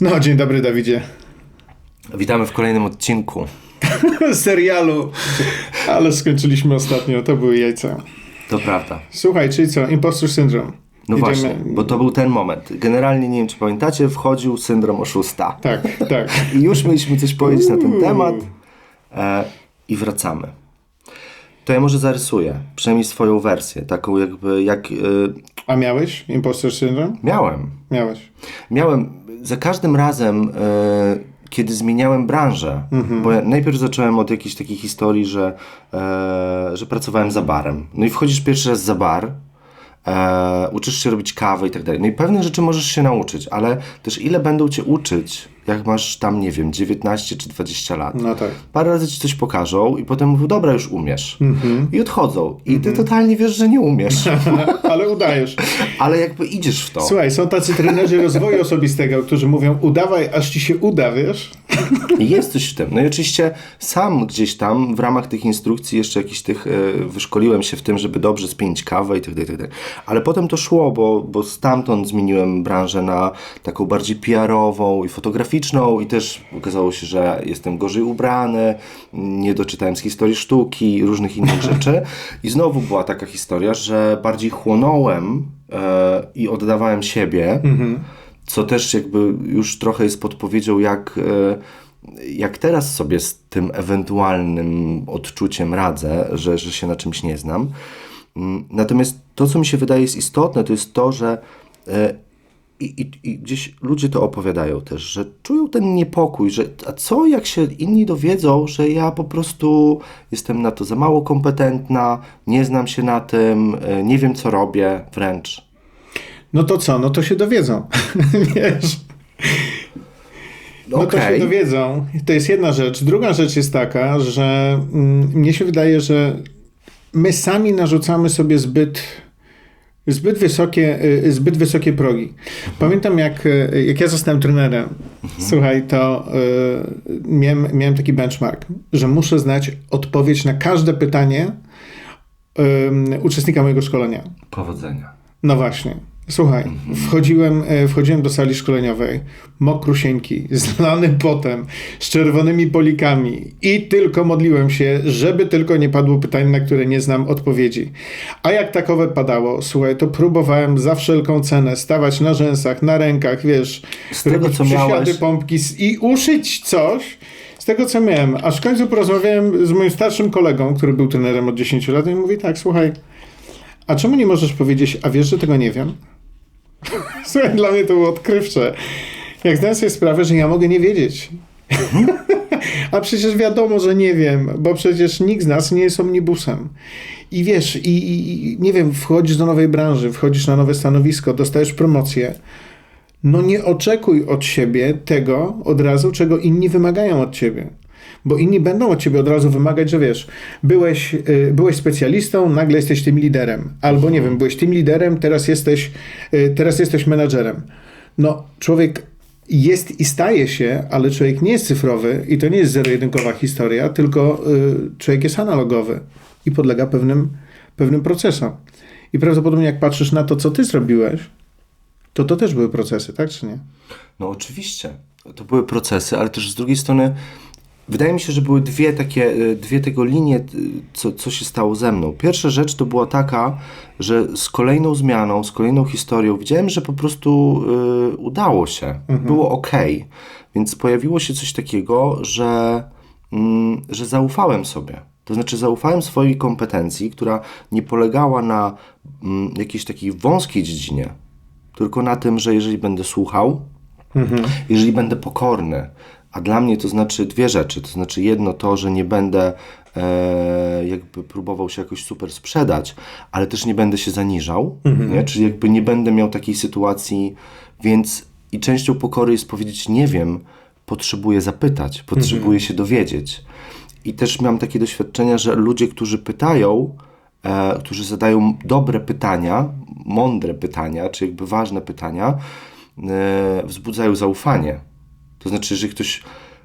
No, dzień dobry Dawidzie. Witamy w kolejnym odcinku. Serialu. Ale skończyliśmy ostatnio, to były jajca. To prawda. Słuchaj, czyli co? Impostor syndrome. No Idziemy- właśnie, bo to był ten moment. Generalnie, nie wiem czy pamiętacie, wchodził syndrom oszusta. Tak, tak. I już mieliśmy coś powiedzieć na ten temat e, i wracamy. To ja może zarysuję, przynajmniej swoją wersję, taką jakby, jak e, A miałeś impostor syndrome? miałem. Miałeś. Miałem za każdym razem, e, kiedy zmieniałem branżę, bo ja najpierw zacząłem od jakiejś takiej historii, że, e, że pracowałem za barem. No i wchodzisz pierwszy raz za bar, e, uczysz się robić kawę i tak dalej. No i pewnych rzeczy możesz się nauczyć, ale też ile będą cię uczyć, jak masz tam, nie wiem, 19 czy 20 lat. No tak. Parę razy ci coś pokażą i potem mówią, dobra, już umiesz. I odchodzą. I ty totalnie wiesz, że nie umiesz. Ale udajesz. ale jakby idziesz w to. Słuchaj, są tacy trenerzy rozwoju osobistego, którzy mówią udawaj, aż ci się uda, wiesz? Jest coś w tym. No i oczywiście sam gdzieś tam w ramach tych instrukcji jeszcze jakiś tych e, wyszkoliłem się w tym, żeby dobrze spięć kawę i tak dalej, tak dalej. Ale potem to szło, bo, bo stamtąd zmieniłem branżę na taką bardziej PR-ową i fotograficzną i też okazało się, że jestem gorzej ubrany, nie doczytałem z historii sztuki, różnych innych rzeczy. I znowu była taka historia, że bardziej chłonąłem e, i oddawałem siebie, co też jakby już trochę jest podpowiedzią, jak, e, jak teraz sobie z tym ewentualnym odczuciem radzę, że, że się na czymś nie znam. Mm, Natomiast to, co mi się wydaje jest istotne, to jest to, że e, i, i, i gdzieś ludzie to opowiadają też, że czują ten niepokój, że a co jak się inni dowiedzą, że ja po prostu jestem na to za mało kompetentna, nie znam się na tym, e, nie wiem co robię, wręcz. No to co? No to się dowiedzą. wiesz? No to Okej. się dowiedzą. To jest jedna rzecz. Druga rzecz jest taka, że mm, mnie się wydaje, że my sami narzucamy sobie zbyt, zbyt, wysokie, y, zbyt wysokie progi. Pamiętam, jak, y, jak ja zostałem trenerem, słuchaj, to y, miałem, miałem taki benchmark, że muszę znać odpowiedź na każde pytanie y, uczestnika mojego szkolenia. Powodzenia. No właśnie. Słuchaj, wchodziłem, e, wchodziłem do sali szkoleniowej, mokrusieńki, zlany potem, z czerwonymi polikami i tylko modliłem się, żeby tylko nie padło pytanie, na które nie znam odpowiedzi. A jak takowe padało, słuchaj, to próbowałem za wszelką cenę stawać na rzęsach, na rękach, wiesz, Z tego, co miałeś- pompki i uszyć coś z tego, co miałem. Aż w końcu porozmawiałem z moim starszym kolegą, który był trenerem od 10 lat i mówi tak, słuchaj, a czemu nie możesz powiedzieć, a wiesz, że tego nie wiem? Słuchaj, dla mnie to było odkrywcze. Jak zdałem sobie sprawę, że ja mogę nie wiedzieć. a przecież wiadomo, że nie wiem, bo przecież nikt z nas nie jest omnibusem. I wiesz, i, i nie wiem, wchodzisz do nowej branży, wchodzisz na nowe stanowisko, dostajesz promocję. No nie oczekuj od siebie tego od razu, czego inni wymagają od ciebie. Bo inni będą od ciebie od razu wymagać, że wiesz, byłeś, y, byłeś specjalistą, nagle jesteś tym liderem. Albo nie wiem, byłeś tym liderem, teraz jesteś, y, teraz jesteś menadżerem. No, człowiek jest i staje się, ale człowiek nie jest cyfrowy i to nie jest zero-jedynkowa historia, tylko y, człowiek jest analogowy i podlega pewnym, pewnym procesom. I prawdopodobnie jak patrzysz na to, co ty zrobiłeś, to to też były procesy, tak czy nie? No oczywiście. To były procesy, ale też z drugiej strony wydaje mi się, że były dwie takie, y, dwie tego linie, y, co, co się stało ze mną. Pierwsza rzecz to była taka, że z kolejną zmianą, z kolejną historią widziałem, że po prostu y, udało się. Było ok. Więc pojawiło się coś takiego, że, mm, że zaufałem sobie. To znaczy zaufałem swojej kompetencji, która nie polegała na mm, jakiejś takiej wąskiej dziedzinie, tylko na tym, że jeżeli będę słuchał, jeżeli będę pokorny, a dla mnie to znaczy dwie rzeczy. To znaczy jedno to, że nie będę e, jakby próbował się jakoś super sprzedać, ale też nie będę się zaniżał, nie? czyli jakby nie będę miał takiej sytuacji, więc i częścią pokory jest powiedzieć nie wiem, potrzebuję zapytać, potrzebuję się dowiedzieć. I też mam takie doświadczenia, że ludzie, którzy pytają, e, którzy zadają dobre pytania, mądre pytania, czy jakby ważne pytania, e, wzbudzają zaufanie. To znaczy, że ktoś,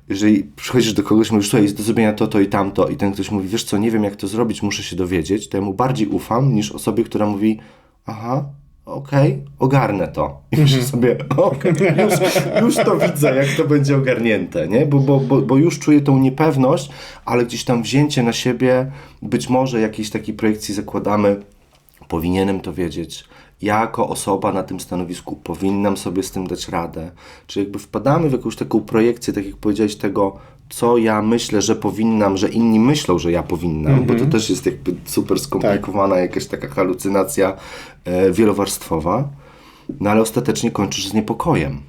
jeżeli przychodzisz do kogoś, mówisz, słuchaj, jest do zrobienia to, to i tamto, i ten ktoś mówi, wiesz co, nie wiem jak to zrobić, muszę się dowiedzieć, to ja mu bardziej ufam, niż osobie, która mówi, aha, okej, ogarnę to. I myślę sobie, okej, już, już to widzę, jak to będzie ogarnięte, nie? Bo, bo, bo, bo już czuję tą niepewność, ale gdzieś tam wzięcie na siebie, być może jakiejś takiej projekcji zakładamy, powinienem to wiedzieć. Ja jako osoba na tym stanowisku powinnam sobie z tym dać radę. Czy jakby wpadamy w jakąś taką projekcję, tak jak powiedziałeś, tego, co ja myślę, że powinnam, że inni myślą, że ja powinnam, bo to też jest jakby super skomplikowana jakaś taka halucynacja e, wielowarstwowa. No ale ostatecznie kończysz z niepokojem.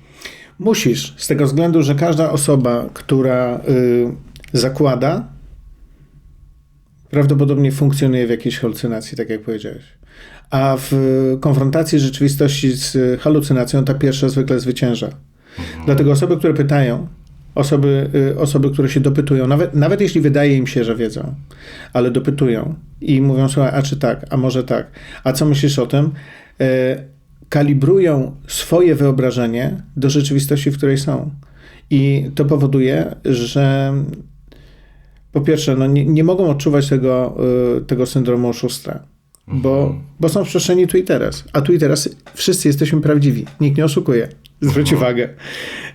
Musisz, z tego względu, że każda osoba, która y, zakłada, prawdopodobnie funkcjonuje w jakiejś halucynacji, tak jak powiedziałeś. A w konfrontacji rzeczywistości z halucynacją ta pierwsza zwykle zwycięża. Dlatego osoby, które pytają, osoby, y, osoby, które się dopytują, nawet, nawet jeśli wydaje im się, że wiedzą, ale dopytują i mówią, słuchaj, a czy tak, a może tak, a co myślisz o tym? E, kalibrują swoje wyobrażenie do rzeczywistości, w której są. I to powoduje, że po pierwsze, no nie, nie mogą odczuwać tego, y, tego syndromu oszustra, bo, bo są w przestrzeni tu i teraz. A tu i teraz wszyscy jesteśmy prawdziwi. Nikt nie oszukuje. Zwróć uwagę.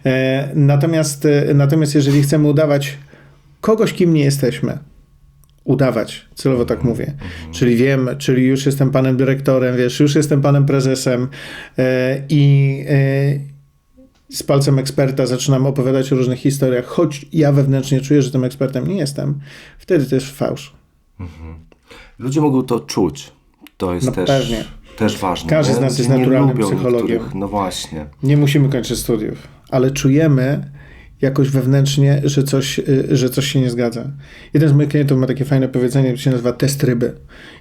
E, natomiast, e, natomiast jeżeli chcemy udawać kogoś, kim nie jesteśmy, udawać, celowo tak mówię. Czyli wiem, czyli już jestem panem dyrektorem, wiesz, już jestem panem prezesem e, i e, z palcem eksperta zaczynam opowiadać o różnych historiach, choć ja wewnętrznie czuję, że tym ekspertem nie jestem, wtedy to jest fałsz. Ludzie mogą to czuć. To jest No też, pewnie. też ważne. Każdy nie? z nas jest nie naturalnym psychologiem. niektórych- No właśnie. Nie musimy kończyć studiów, ale czujemy jakoś wewnętrznie, że coś, y, że coś się nie zgadza. Jeden z moich klientów ma takie fajne powiedzenie, które się nazywa test ryby.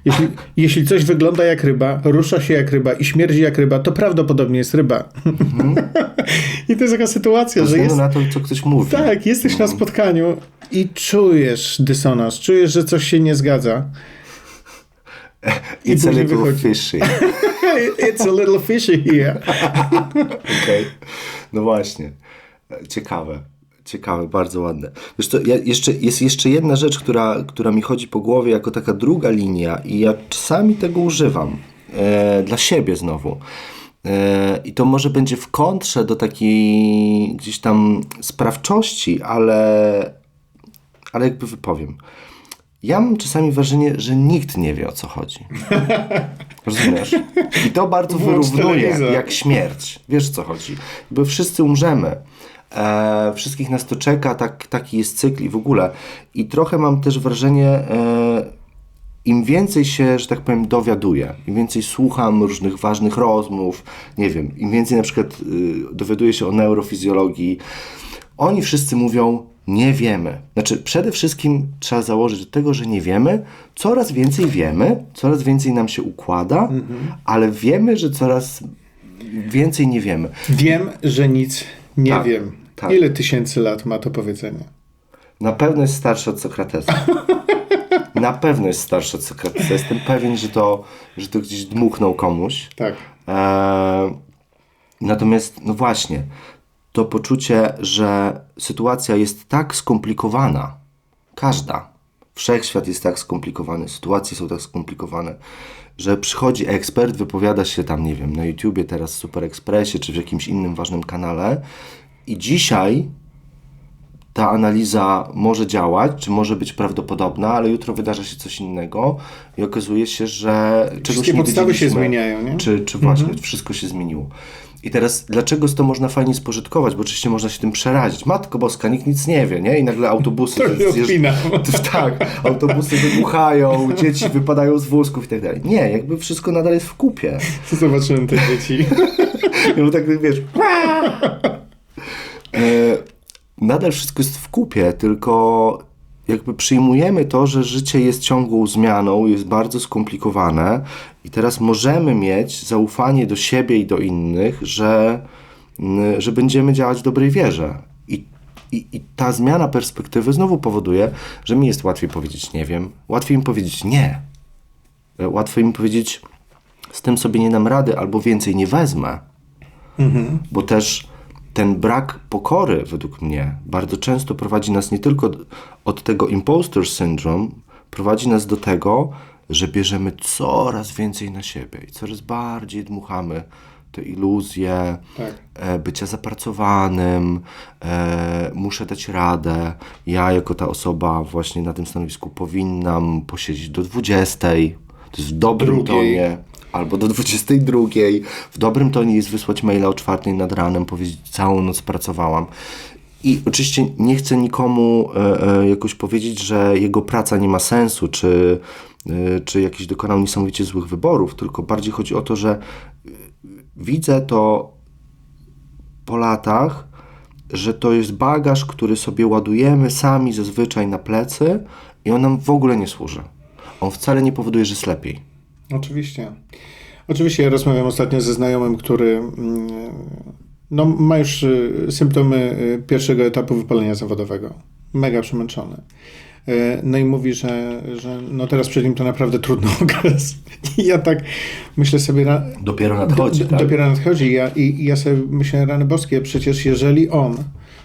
Jeśli, jeśli coś wygląda jak ryba, rusza się jak ryba i śmierdzi jak ryba, to prawdopodobnie jest ryba. I to jest taka sytuacja, Ze że jest, na to, co ktoś mówi. tak, jesteś na spotkaniu i czujesz dysonans, czujesz, że coś się nie zgadza. It's a little wychodzi. fishy. It's a little fishy here. Okej. No właśnie. Ciekawe. Ciekawe, bardzo ładne. Wiesz co, ja jeszcze, jest jeszcze jedna rzecz, która, która mi chodzi po głowie jako taka druga linia i ja czasami tego używam. E, dla siebie znowu. E, I to może będzie w kontrze do takiej gdzieś tam sprawczości, ale, ale jakby wypowiem. Ja mam czasami wrażenie, że nikt nie wie o co chodzi. Rozumiesz? I to bardzo Włącz wyrównuje, telewizor. jak śmierć. Wiesz o co chodzi? Bo wszyscy umrzemy. E, wszystkich nas to czeka, tak, taki jest cykl i w ogóle. I trochę mam też wrażenie, e, im więcej się, że tak powiem, dowiaduję, im więcej słucham różnych ważnych rozmów, nie wiem, im więcej na przykład y, dowiaduję się o neurofizjologii, oni wszyscy mówią, nie wiemy. Znaczy, przede wszystkim trzeba założyć do tego, że nie wiemy, coraz więcej wiemy, coraz więcej nam się układa, ale wiemy, że coraz więcej nie wiemy. Wiem, że nic nie Tak, wiem. tak. Ile tysięcy lat ma to powiedzenie? Na pewno jest starszy od Sokratesa. Na pewno jest starszy od Sokratesa. Jestem pewien, że to, że to gdzieś dmuchnął komuś. Tak. Eee, natomiast, no właśnie, to poczucie, że sytuacja jest tak skomplikowana, każda, wszechświat jest tak skomplikowany, sytuacje są tak skomplikowane, że przychodzi ekspert, wypowiada się tam, nie wiem, na YouTubie, teraz Super Expressie, czy w jakimś innym ważnym kanale i dzisiaj ta analiza może działać, czy może być prawdopodobna, ale jutro wydarza się coś innego i okazuje się, że czegoś Wszystkie nie podstawy się zmieniają, nie? Czy, czy właśnie wszystko się zmieniło. I teraz, dlaczego to można fajnie spożytkować? Bo oczywiście można się tym przerazić. Matko Boska, nikt nic nie wie, nie? I nagle autobusy... To się zjeżdż- odpina. tak, autobusy wybuchają, dzieci wypadają z wózków i tak dalej. Nie, jakby wszystko nadal jest w kupie. Zobaczyłem te dzieci. Bo tak wiesz. e, nadal wszystko jest w kupie, tylko jakby przyjmujemy to, że życie jest ciągłą zmianą, jest bardzo skomplikowane i teraz możemy mieć zaufanie do siebie i do innych, że, że będziemy działać w dobrej wierze. I, i, I ta zmiana perspektywy znowu powoduje, że mi jest łatwiej powiedzieć nie wiem, łatwiej mi powiedzieć nie. E, Łatwiej mi powiedzieć z tym sobie nie dam rady albo więcej nie wezmę. Bo też ten brak pokory, według mnie, bardzo często prowadzi nas nie tylko od tego imposter syndrome, prowadzi nas do tego, że bierzemy coraz więcej na siebie i coraz bardziej dmuchamy te iluzje Tak. e, bycia zapracowanym, e, muszę dać radę. Ja, jako ta osoba właśnie na tym stanowisku, powinnam posiedzieć do 20. To jest w dobrym Drugiej. tonie. Albo do 22. W dobrym tonie jest wysłać maila o 4 nad ranem, powiedzieć, całą noc pracowałam. I oczywiście nie chcę nikomu e, e, jakoś powiedzieć, że jego praca nie ma sensu, czy, e, czy jakiś dokonał niesamowicie złych wyborów, tylko bardziej chodzi o to, że e, widzę to po latach, że to jest bagaż, który sobie ładujemy sami zazwyczaj na plecy i on nam w ogóle nie służy. On wcale nie powoduje, że jest lepiej. Oczywiście. Oczywiście ja rozmawiam ostatnio ze znajomym, który mm, no, ma już y, symptomy y, pierwszego etapu wypalenia zawodowego. Mega przemęczony. Y, No i mówi, że, że no teraz przed nim to naprawdę trudny okres. I ja tak myślę sobie, Dopiero nadchodzi, D- tak? Dopiero nadchodzi. Ja, i, I ja sobie myślę, rany boskie, przecież jeżeli on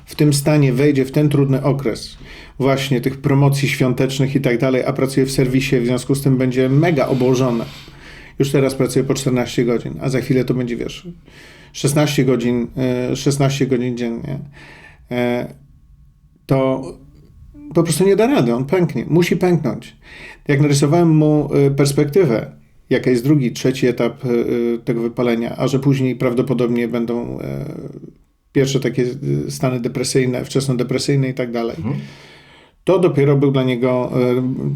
w tym stanie wejdzie w ten trudny okres właśnie tych promocji świątecznych i tak dalej, a pracuje w serwisie, w związku z tym będzie mega obłożony. Już teraz pracuje po 14 godzin, a za chwilę to będzie, wiesz, 16 godzin, e, 16 godzin dziennie. E, To po prostu nie da rady, on pęknie, musi pęknąć. Jak narysowałem mu y, perspektywę, jaka jest drugi, trzeci etap tego wypalenia, a że później prawdopodobnie będą pierwsze takie stany depresyjne, wczesnodepresyjne i tak dalej, to dopiero był dla niego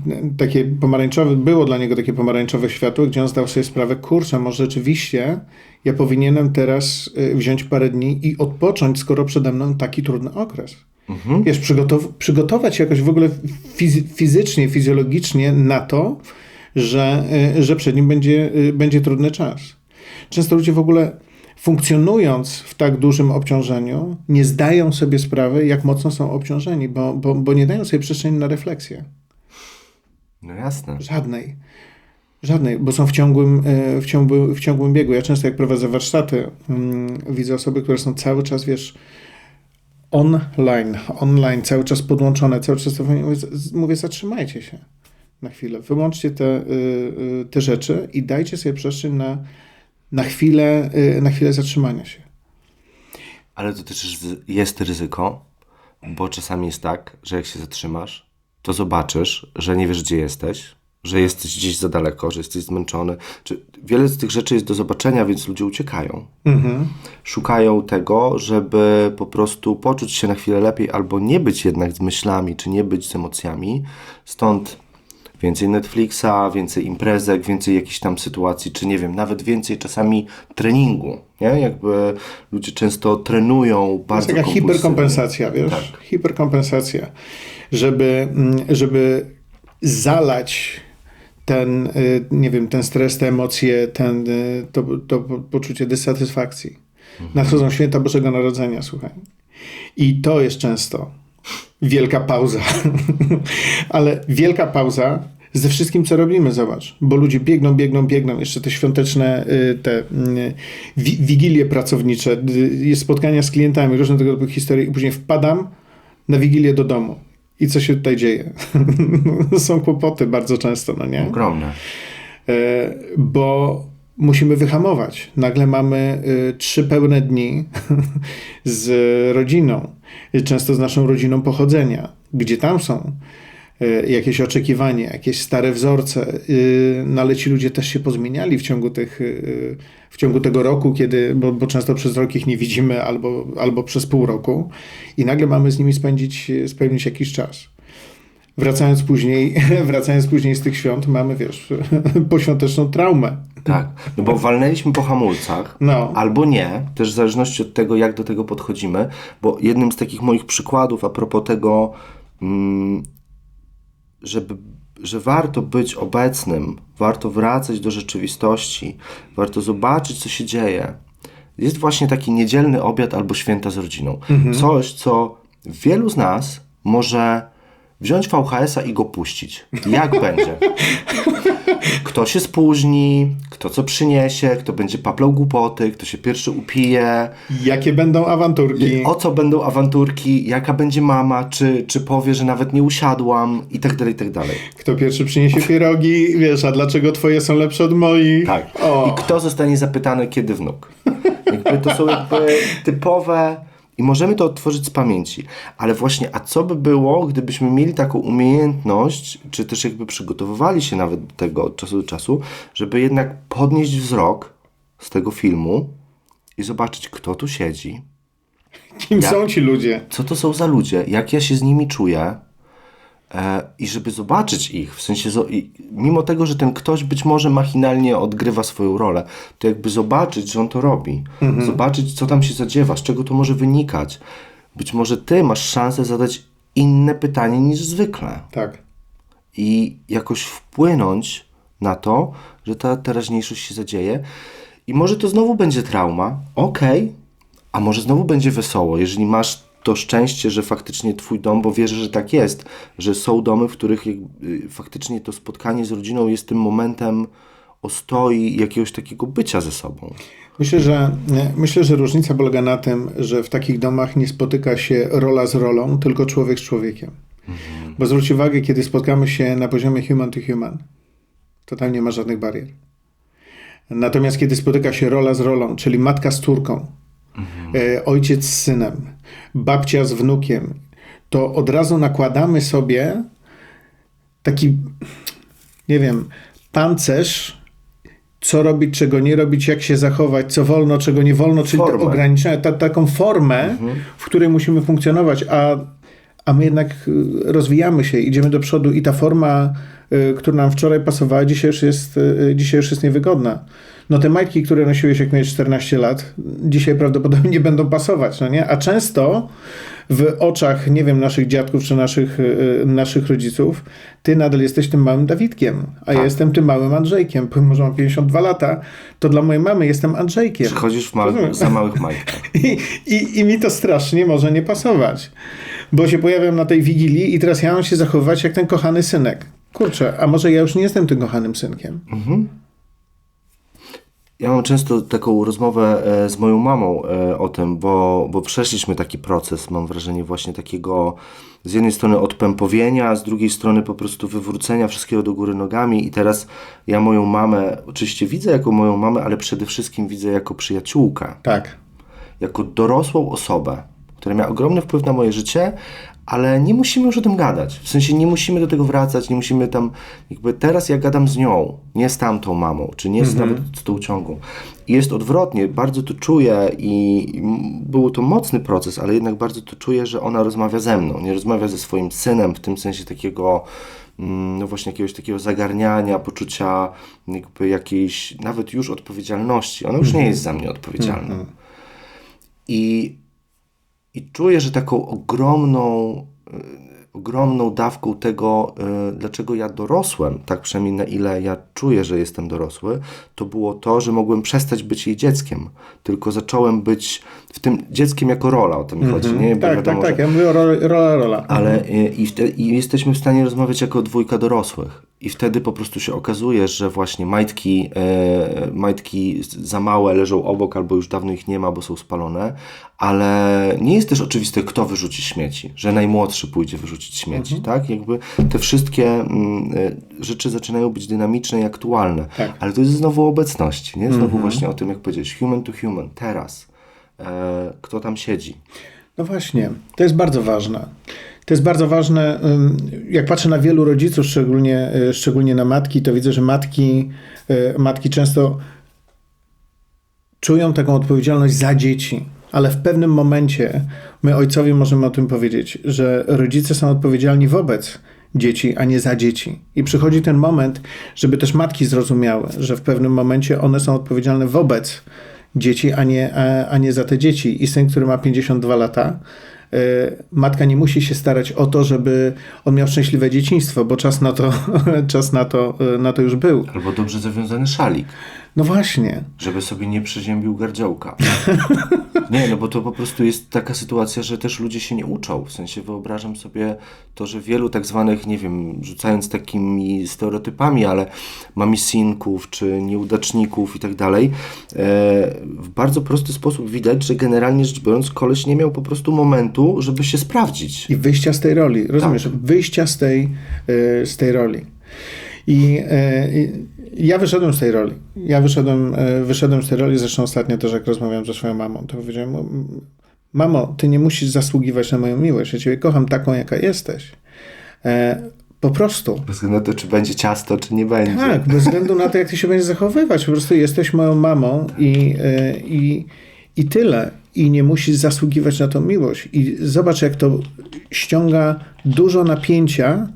y, takie pomarańczowe, było dla niego takie pomarańczowe światło, gdzie on zdał sobie sprawę, kurczę, może rzeczywiście ja powinienem teraz y, wziąć parę dni i odpocząć, skoro przede mną taki trudny okres. Wiesz, przygotow- przygotować się jakoś w ogóle fizy- fizycznie, fizjologicznie na to, że, y, że przed nim będzie, będzie trudny czas. Często ludzie w ogóle funkcjonując w tak dużym obciążeniu, nie zdają sobie sprawy, jak mocno są obciążeni, bo, bo, bo nie dają sobie przestrzeni na refleksję. No jasne. Żadnej. Żadnej, bo są w ciągłym, e, w, ciągłym, w ciągłym biegu. Ja często jak prowadzę warsztaty, mm, widzę osoby, które są cały czas, wiesz, online, online, cały czas podłączone, cały czas mówię, mówię zatrzymajcie się na chwilę, wyłączcie te, y, y, te rzeczy i dajcie sobie przestrzeń na, na, chwilę, y, na chwilę zatrzymania się. Ale to też jest ryzyko, bo czasami jest tak, że jak się zatrzymasz, to zobaczysz, że nie wiesz, gdzie jesteś, że jesteś gdzieś za daleko, że jesteś zmęczony. Czy wiele z tych rzeczy jest do zobaczenia, więc ludzie uciekają. Szukają tego, żeby po prostu poczuć się na chwilę lepiej, albo nie być jednak z myślami, czy nie być z emocjami. Stąd więcej Netflixa, więcej imprezek, więcej jakichś tam sytuacji, czy nie wiem, nawet więcej czasami treningu, nie? Jakby ludzie często trenują To jest bardzo taka hiperkompensacja, wiesz? Tak. Hiperkompensacja, żeby, mm, żeby zalać ten, y, nie wiem, ten stres, te emocje, ten, y, to, to po- poczucie dysatysfakcji. Nadchodzą święta Bożego Narodzenia, słuchaj. I to jest często wielka pauza. Ale wielka pauza ze wszystkim, co robimy, zobacz. Bo ludzie biegną, biegną, biegną. Jeszcze te świąteczne, y, te y, wi- wigilie pracownicze, y, jest spotkania z klientami, różne tego typu historie i później wpadam na wigilię do domu. I co się tutaj dzieje? Są kłopoty bardzo często, no nie? Ogromne. E, bo musimy wyhamować. Nagle mamy trzy pełne dni z rodziną, często z naszą rodziną pochodzenia, gdzie tam są y, jakieś oczekiwania, jakieś stare wzorce, y, no ale ci ludzie też się pozmieniali w ciągu, tych, y, w ciągu tego roku, kiedy, bo, bo często przez rok ich nie widzimy, albo, albo przez pół roku i nagle mamy z nimi spędzić, spędzić jakiś czas. Wracając później, wracając później z tych świąt, mamy, wiesz, poświąteczną traumę. Tak, no bo walnęliśmy po hamulcach, No. albo nie, też w zależności od tego, jak do tego podchodzimy, bo jednym z takich moich przykładów a propos tego, mm, żeby, że warto być obecnym, warto wracać do rzeczywistości, warto zobaczyć, co się dzieje, jest właśnie taki niedzielny obiad albo święta z rodziną. Coś, co wielu z nas może wziąć VHS-a i go puścić. Jak będzie? Kto się spóźni, kto co przyniesie, kto będzie paplał głupoty, kto się pierwszy upije, Jakie będą awanturki? o co będą awanturki, jaka będzie mama, czy, czy powie, że nawet nie usiadłam i tak dalej, i tak dalej. Kto pierwszy przyniesie pierogi, wiesz, a dlaczego twoje są lepsze od moich? Tak. O. I kto zostanie zapytany, kiedy wnuk. Jakby to są jakby typowe i możemy to odtworzyć z pamięci. Ale właśnie, a co by było, gdybyśmy mieli taką umiejętność, czy też jakby przygotowywali się nawet do tego od czasu do czasu, żeby jednak podnieść wzrok z tego filmu i zobaczyć, kto tu siedzi, Kim są ci ludzie? co to są za ludzie, jak ja się z nimi czuję i żeby zobaczyć ich, w sensie, mimo tego, że ten ktoś być może machinalnie odgrywa swoją rolę, to jakby zobaczyć, że on to robi, zobaczyć, co tam się zadziewa, z czego to może wynikać. Być może ty masz szansę zadać inne pytanie niż zwykle Tak. i jakoś wpłynąć na to, że ta teraźniejszość się zadzieje. I może to znowu będzie trauma, okej, a może znowu będzie wesoło, jeżeli masz to szczęście, że faktycznie twój dom, bo wierzę, że tak jest, że są domy, w których y, faktycznie to spotkanie z rodziną jest tym momentem ostoi jakiegoś takiego bycia ze sobą. Myślę, że myślę, że różnica polega na tym, że w takich domach nie spotyka się rola z rolą, tylko człowiek z człowiekiem. Bo zwróć uwagę, kiedy spotkamy się na poziomie human to human, to tam nie ma żadnych barier. Natomiast kiedy spotyka się rola z rolą, czyli matka z córką, e, ojciec z synem, babcia z wnukiem, to od razu nakładamy sobie taki, nie wiem, pancerz, co robić, czego nie robić, jak się zachować, co wolno, czego nie wolno, czyli te Formę. ograniczenia, ta, taką formę, w której musimy funkcjonować, a, a my jednak y, rozwijamy się, idziemy do przodu i ta forma, y, która nam wczoraj pasowała, dzisiaj już jest, y, dzisiaj już jest niewygodna. No te majtki, które nosiłeś jak miałeś 14 lat, dzisiaj prawdopodobnie nie będą pasować, no nie? A często w oczach, nie wiem, naszych dziadków czy naszych, y, naszych rodziców, ty nadal jesteś tym małym Dawidkiem, a ja jestem tym małym Andrzejkiem. Pomimo, że mam 52 lata, to dla mojej mamy jestem Andrzejkiem. Przychodzisz w za małych majtkach. I, i, I mi to strasznie może nie pasować. Bo się pojawiam na tej wigilii i teraz ja mam się zachowywać jak ten kochany synek. Kurczę, a może ja już nie jestem tym kochanym synkiem? Ja mam często taką rozmowę e, z moją mamą e, o tym, bo, bo przeszliśmy taki proces, mam wrażenie właśnie takiego z jednej strony odpępowienia, z drugiej strony po prostu wywrócenia wszystkiego do góry nogami i teraz ja moją mamę oczywiście widzę jako moją mamę, ale przede wszystkim widzę jako przyjaciółkę, Tak. jako dorosłą osobę, która miała ogromny wpływ na moje życie, ale nie musimy już o tym gadać. W sensie nie musimy do tego wracać, nie musimy tam, jakby teraz ja gadam z nią, nie z tamtą mamą, czy nie z nawet z tą ciągą. I jest odwrotnie, bardzo to czuję i i był to mocny proces, ale jednak bardzo to czuję, że ona rozmawia ze mną, nie rozmawia ze swoim synem w tym sensie takiego mm, no właśnie jakiegoś takiego zagarniania, poczucia jakby jakiejś nawet już odpowiedzialności. Ona już nie jest za mnie odpowiedzialna. I, I czuję, że taką ogromną, y, ogromną dawką tego, y, dlaczego ja dorosłem, tak przynajmniej na ile ja czuję, że jestem dorosły, to było to, że mogłem przestać być jej dzieckiem, tylko zacząłem być w tym dzieckiem jako rola, o to mi chodzi, nie? Bo Tak, wiadomo, tak, tak. że- Ja mówię o ro- rola, rola. ale y, i, i jesteśmy w stanie rozmawiać jako dwójka dorosłych. I wtedy po prostu się okazuje, że właśnie majtki, e, majtki za małe leżą obok, albo już dawno ich nie ma, bo są spalone, ale nie jest też oczywiste, kto wyrzuci śmieci, że najmłodszy pójdzie wyrzucić śmieci, tak? Jakby te wszystkie mm, e, rzeczy zaczynają być dynamiczne i aktualne. Tak. Ale to jest znowu o obecności, nie? Znowu właśnie o tym, jak powiedzieć, human to human, teraz. E, kto tam siedzi? No właśnie, to jest bardzo ważne. To jest bardzo ważne. Jak patrzę na wielu rodziców, szczególnie, y, szczególnie na matki, to widzę, że matki, y, matki często czują taką odpowiedzialność za dzieci, ale w pewnym momencie my, ojcowie, możemy o tym powiedzieć, że rodzice są odpowiedzialni wobec dzieci, a nie za dzieci. I przychodzi ten moment, żeby też matki zrozumiały, że w pewnym momencie one są odpowiedzialne wobec dzieci, a nie, a, a nie za te dzieci. I syn, który ma 52 lata, y, matka nie musi się starać o to, żeby on miał szczęśliwe dzieciństwo, bo czas na to, czas na to, y, na to już był. Albo dobrze zawiązany szalik. No właśnie. żeby sobie nie przeziębił gardziołka. Nie, no bo to po prostu jest taka sytuacja, że też ludzie się nie uczą. W sensie wyobrażam sobie to, że wielu tak zwanych, nie wiem, rzucając takimi stereotypami, ale mamisinków czy nieudaczników i tak dalej, e, w bardzo prosty sposób widać, że generalnie rzecz biorąc koleś nie miał po prostu momentu, żeby się sprawdzić. I wyjścia z tej roli, rozumiesz? Wyjścia z tej, y, z tej roli. I, y, i ja wyszedłem z tej roli. Ja wyszedłem, y, wyszedłem z tej roli, zresztą ostatnio też jak rozmawiałem ze swoją mamą, to powiedziałem, "M- mamo, ty nie musisz zasługiwać na moją miłość, ja ciebie kocham taką, jaka jesteś. E, po prostu. Bez względu na to, czy będzie ciasto, czy nie będzie. Tak, bez względu na to, jak ty się będziesz zachowywać. Po prostu jesteś moją mamą i, y, i, i tyle. I nie musisz zasługiwać na tą miłość. I zobacz, jak to ściąga dużo napięcia,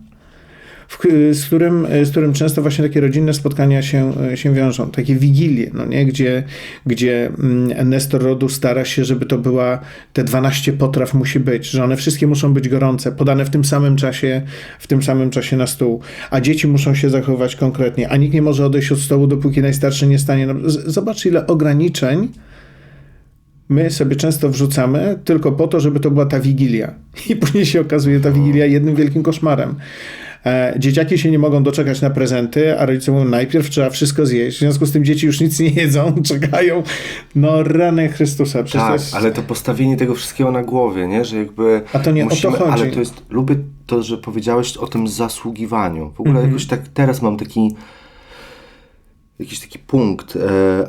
z, którym, z którym często właśnie takie rodzinne spotkania się, się wiążą. Takie wigilie, no nie? Gdzie, gdzie mm, Nestor rodu stara się, żeby to była, te 12 potraw musi być, że one wszystkie muszą być gorące, podane w tym samym czasie, w tym samym czasie na stół, a dzieci muszą się zachowywać konkretnie, a nikt nie może odejść od stołu, dopóki najstarszy nie stanie. No, zobacz, ile ograniczeń my sobie często wrzucamy tylko po to, żeby to była ta wigilia. I później się okazuje ta wigilia jednym wielkim koszmarem. E, Dzieciaki się nie mogą doczekać na prezenty, a rodzice mówią, najpierw trzeba wszystko zjeść. W związku z tym dzieci już nic nie jedzą, czekają. No rany Chrystusa. Przecież Tak, jest... ale to postawienie tego wszystkiego na głowie, nie? Że jakby A to nie o to musimy, chodzi. Ale to jest, lubię to, że powiedziałeś o tym zasługiwaniu. W ogóle Mhm. jakoś tak teraz mam taki jakiś taki punkt e,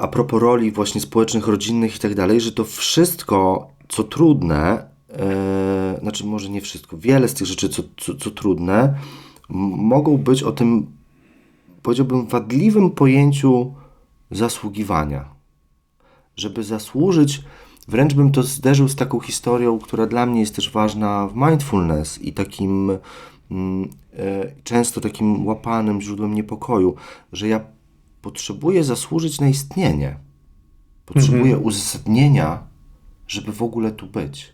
a propos roli właśnie społecznych, rodzinnych i tak dalej, że to wszystko, co trudne, e, znaczy może nie wszystko, wiele z tych rzeczy, co, co, co trudne, mogą być o tym, powiedziałbym, wadliwym pojęciu zasługiwania żeby zasłużyć, wręcz bym to zderzył z taką historią, która dla mnie jest też ważna w mindfulness i takim mm, e, często takim łapanym źródłem niepokoju, że ja potrzebuję zasłużyć na istnienie. Potrzebuję uzasadnienia, żeby w ogóle tu być.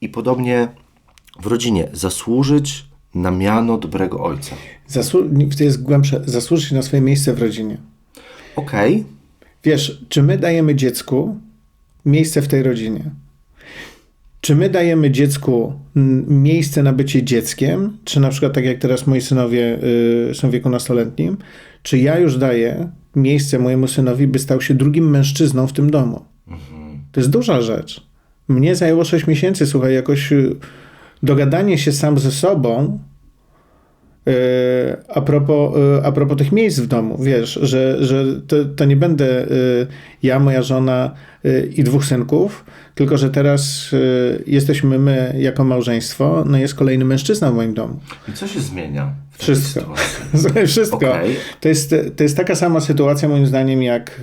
I podobnie w rodzinie zasłużyć na miano dobrego ojca. Zasłu- to jest głębsze. Zasłużyć na swoje miejsce w rodzinie. Okej, Wiesz, czy my dajemy dziecku miejsce w tej rodzinie? Czy my dajemy dziecku miejsce na bycie dzieckiem? Czy na przykład tak jak teraz moi synowie y, są w wieku nastoletnim? Czy ja już daję miejsce mojemu synowi, by stał się drugim mężczyzną w tym domu? To jest duża rzecz. Mnie zajęło 6 miesięcy, słuchaj, jakoś y, dogadanie się sam ze sobą, E, A propos, e, a propos tych miejsc w domu, wiesz, że, że to, to nie będę e, ja, moja żona i dwóch synków, tylko że teraz jesteśmy my jako małżeństwo, no jest kolejny mężczyzna w moim domu. i co się zmienia Wszystko. Wszystko. Okej. To, jest, to jest taka sama sytuacja, moim zdaniem, jak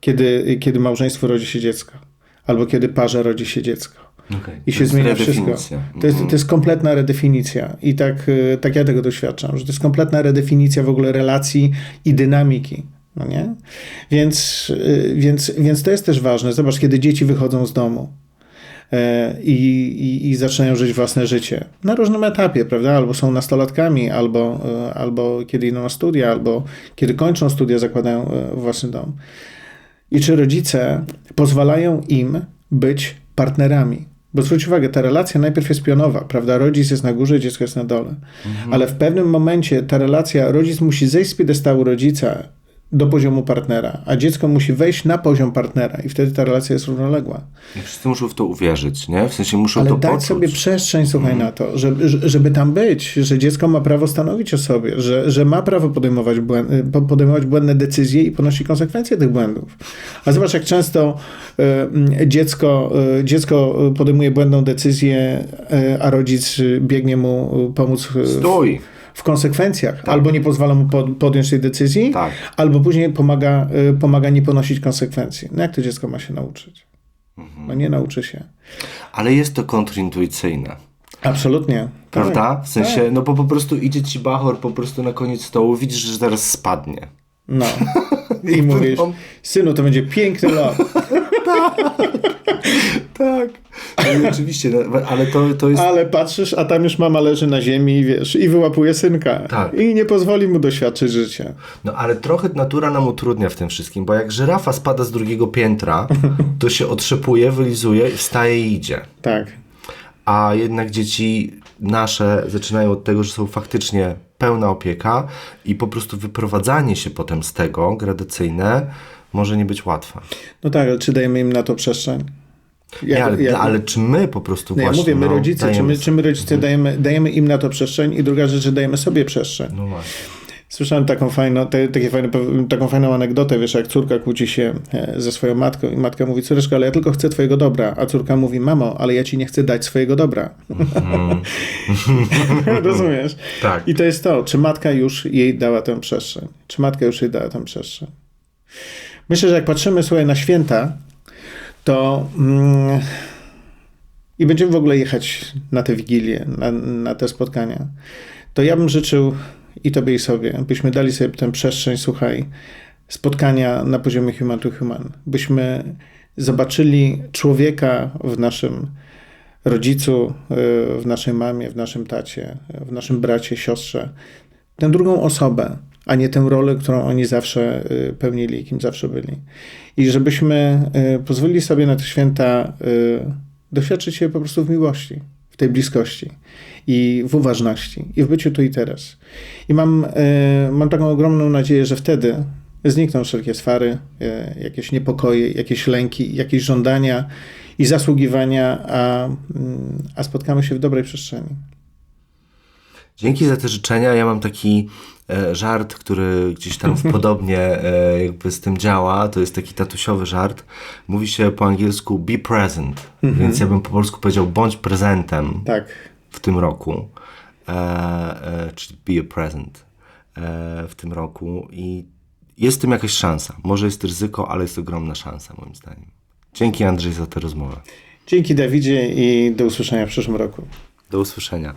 kiedy, kiedy małżeństwu rodzi się dziecko, albo kiedy parze rodzi się dziecko. Okej. I się zmienia wszystko. To jest, to jest kompletna redefinicja. I tak, y, tak ja tego doświadczam, że to jest kompletna redefinicja w ogóle relacji i dynamiki. No nie? Więc, y, więc, więc to jest też ważne. Zobacz, kiedy dzieci wychodzą z domu e, i, i, i zaczynają żyć własne życie na różnym etapie, prawda? Albo są nastolatkami, albo, y, albo kiedy idą na studia, albo kiedy kończą studia, zakładają y, własny dom. I czy rodzice pozwalają im być partnerami? Bo zwróć uwagę, ta relacja najpierw jest pionowa, prawda? Rodzic jest na górze, dziecko jest na dole. Ale w pewnym momencie ta relacja, rodzic musi zejść z piedestału rodzica do poziomu partnera, a dziecko musi wejść na poziom partnera i wtedy ta relacja jest równoległa. I wszyscy muszą w to uwierzyć, nie? W sensie muszą Ale to dać poczuć. sobie przestrzeń, słuchaj, na to, żeby, żeby tam być, że dziecko ma prawo stanowić o sobie, że, że ma prawo podejmować, błędy, podejmować błędne decyzje i ponosić konsekwencje tych błędów. A zobacz, jak często e, dziecko, e, dziecko podejmuje błędną decyzję, e, a rodzic biegnie mu pomóc Stój! w konsekwencjach. Albo nie pozwala mu pod, podjąć tej decyzji, Tak. albo później pomaga, e, pomaga nie ponosić konsekwencji. No jak to dziecko ma się nauczyć? No nie nauczy się. Ale jest to kontrintuicyjne. Absolutnie. Prawda? W sensie, tak. no bo po prostu idzie ci bachor po prostu na koniec stołu, widzisz, że zaraz spadnie. No. I mówisz, synu, to będzie piękny lot. Tak. I oczywiście, no, ale to, to jest... Ale patrzysz, a tam już mama leży na ziemi i wiesz, i wyłapuje synka. Tak. I nie pozwoli mu doświadczyć życia. No ale trochę natura nam utrudnia w tym wszystkim, bo jak żyrafa spada z drugiego piętra, to się otrzepuje, wylizuje, wstaje i idzie. Tak. A jednak dzieci nasze zaczynają od tego, że są faktycznie pełna opieka i po prostu wyprowadzanie się potem z tego, gradacyjne, może nie być łatwe. No tak, ale czy dajemy im na to przestrzeń? Nie, ale, jak- ale czy my po prostu ja właśnie... mówię, my no, rodzice, czy dajemy- Mhm. my, czy my rodzice dajemy, dajemy im na to przestrzeń i druga rzecz, że dajemy sobie przestrzeń. No właśnie. Słyszałem taką fajną, te, takie fajne, taką fajną anegdotę, wiesz, jak córka kłóci się e, ze swoją matką i matka mówi, córeczko, ale ja tylko chcę twojego dobra, a córka mówi, mamo, ale ja ci nie chcę dać swojego dobra. Rozumiesz? Tak. I to jest to, czy matka już jej dała tę przestrzeń? Czy matka już jej dała tę przestrzeń? Myślę, że jak patrzymy słuchaj, na święta, to mm, i będziemy w ogóle jechać na te wigilie, na, na te spotkania, to ja bym życzył i tobie i sobie, byśmy dali sobie tę przestrzeń, słuchaj, spotkania na poziomie human to human, byśmy zobaczyli człowieka w naszym rodzicu, y, w naszej mamie, w naszym tacie, w naszym bracie, siostrze, tę drugą osobę, a nie tę rolę, którą oni zawsze y, pełnili, kim zawsze byli. I żebyśmy y, pozwolili sobie na te święta y, doświadczyć się po prostu w miłości, w tej bliskości i w uważności i w byciu tu i teraz. I mam, mam taką ogromną nadzieję, że wtedy znikną wszelkie swary, jakieś niepokoje, jakieś lęki, jakieś żądania i zasługiwania, a, mm, a spotkamy się w dobrej przestrzeni. Dzięki za te życzenia. Ja mam taki żart, który gdzieś tam podobnie e, jakby z tym działa. To jest taki tatusiowy żart. Mówi się po angielsku be present, więc ja bym po polsku powiedział bądź prezentem Tak. w tym roku. E, e, czyli be a present e, w tym roku i jest w tym jakaś szansa. Może jest ryzyko, ale jest ogromna szansa moim zdaniem. Dzięki Andrzej za tę rozmowę. Dzięki Dawidzie i do usłyszenia w przyszłym roku. Do usłyszenia.